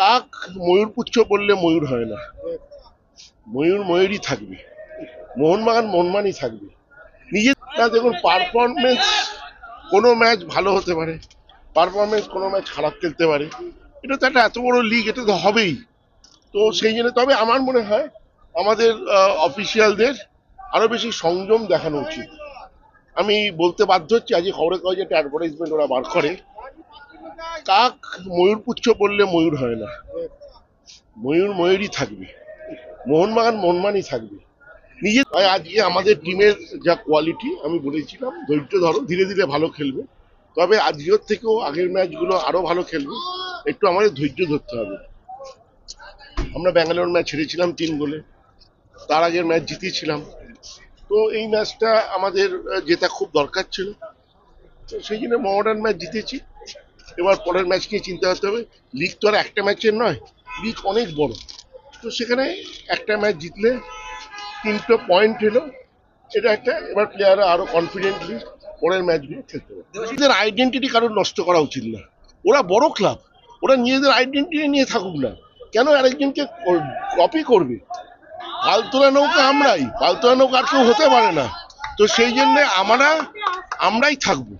কাক ময়ূর পুচ্ছ বললে ময়ূর হয় না। ময়ূর ময়ূরই থাকবে। মোহনবাগান মোহনমানই থাকবে। নিজে দেখুন পারফরমেন্স কোনো ম্যাচ ভালো হতে পারে পারফরমেন্স কোনো ম্যাচ খারাপ খেলতে পারে। এটা তো একটা এত বড় লিগ এটা তো হবেই। তো সেই জন্য তবে আমার মনে হয়, আমাদের অফিসিয়ালদের আরও বেশি সংযম দেখানো উচিত। আমি বলতে বাধ্য হচ্ছি, আজকে খবরের কাগজে একটা অ্যাডভার্টাইজমেন্ট ওরা বার করে। কাক ময়ূর পুচ্ছ বললে ময়ূর হয় না। ময়ূর ময়ূরই থাকবে। মোহনবাগান মোহনমানই থাকবে। নিজে আজকে আমাদের টিমের যা কোয়ালিটি আমি বলেছিলাম, ধৈর্য ধরো, ধীরে ধীরে ভালো খেলবে। তবে আজকের থেকেও আগের ম্যাচগুলো আরও ভালো খেলবে। একটু আমাদের ধৈর্য ধরতে হবে। আমরা ব্যাঙ্গালোর ম্যাচ হেরেছিলাম তিন গোলে। তার আগের ম্যাচ জিতেছিলাম। তো এই ম্যাচটা আমাদের জেতা খুব দরকার ছিল। সেই জন্য মডার্ন ম্যাচ জিতেছি। এবার পরের ম্যাচ নিয়ে চিন্তা করতে হবে। লিগ তো আর একটা ম্যাচের নয় লিগ অনেক বড়। তো সেখানে একটা ম্যাচ জিতলে তিনটে পয়েন্ট এলো। এটা একটা, এবার প্লেয়াররা আরও কনফিডেন্টলি পরের ম্যাচগুলো খেলতে পারে নিজেদের আইডেন্টিটি কারোর নষ্ট করা উচিত না। ওরা বড় ক্লাব ওরা নিজেদের আইডেন্টিটি নিয়ে থাকুক না। কেন আরেকজনকে কপি করবে? পালতোলা নৌকা আমরাই, পালতোলা নৌকা আর কেউ হতে পারে না। তো সেই জন্যে আমরা, আমরাই থাকব।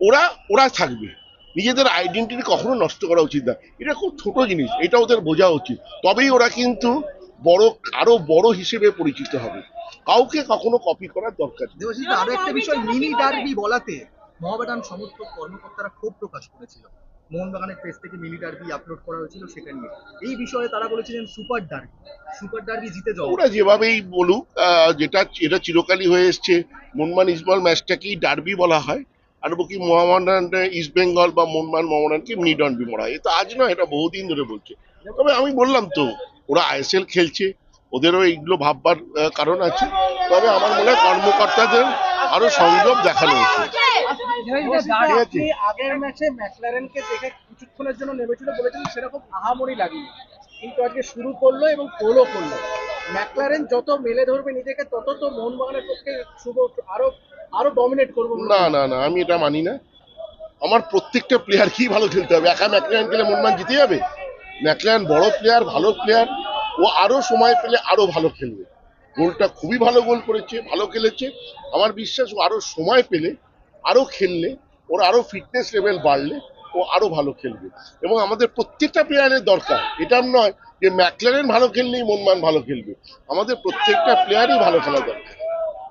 ওরা ওরা থাকবে। নিজেদের আইডেন্টিটি কখনো নষ্ট করা উচিত না। এটা খুব ছোট জিনিস এটা ওদের বোঝা উচিত। তবেই ওরা কিন্তু বড় আরও বড় হিসেবে পরিচিত হবে। কাউকে কখনো কপি করার দরকার নেই। আরও একটা বিষয় মিনি ডার্বি বলাতে মহামেডান সমর্থক কর্মকর্তারা ক্ষোভ প্রকাশ করেছিল। মোহনবাগানের পেজ থেকে মিনি ডার্বি আপলোড করা হয়েছিল সেটা নিয়ে। এই বিষয়ে তারা বলেছিলেন সুপার ডার্বি। সুপার ডার্বি জিতে যাওয়া ওরা যেভাবেই বলুক আহ, যেটা এটা চিরকালই হয়ে এসছে। মনমান ইসবল ম্যাচটাকেই ডার্বি বলা হয়। বাকি মোহামেডান ইস্ট বেঙ্গল বা মনমান মোহামেডানকে বলা হয় এটা আজ নয়, এটা বহুদিন ধরে বলছে। তবে আমি বললাম তো, ওরা আইএসএল খেলছে, ওদেরও এইগুলো ভাববার কারণ আছে। তবে আমার মনে হয় কর্মকর্তাদের আরও সংযম দেখানো উচিত। আগের ম্যাকলারেনকে দেখে কিছুক্ষণের জন্য নেমেছিল সেরকম কিন্তু আজকে শুরু করল এবং করল। ম্যাকলারেন যত মেলে ধরবে নিজেকে, তত তো পক্ষে আরও আরও ডমিনেট করব না না না আমি এটা মানি না। আমার প্রত্যেকটা প্লেয়ার কি ভালো খেলতে হবে? একা ম্যাকলায়ান খেলে মনমান জিতে যাবে? ম্যাকলায়ান বড় প্লেয়ার ভালো প্লেয়ার ও আরও সময় পেলে আরও ভালো খেলবে। গোলটা খুবই ভালো গোল করেছে ভালো খেলেছে। আমার বিশ্বাস ও আরও সময় পেলে আরও খেললে ওর আরও ফিটনেস লেভেল বাড়লে ও আরও ভালো খেলবে। এবং আমাদের প্রত্যেকটা প্লেয়ারের দরকার। এটা নয় যে ম্যাকলারেন ভালো খেললেই মনমান ভালো খেলবে। আমাদের প্রত্যেকটা প্লেয়ারই ভালো খেলা দরকার।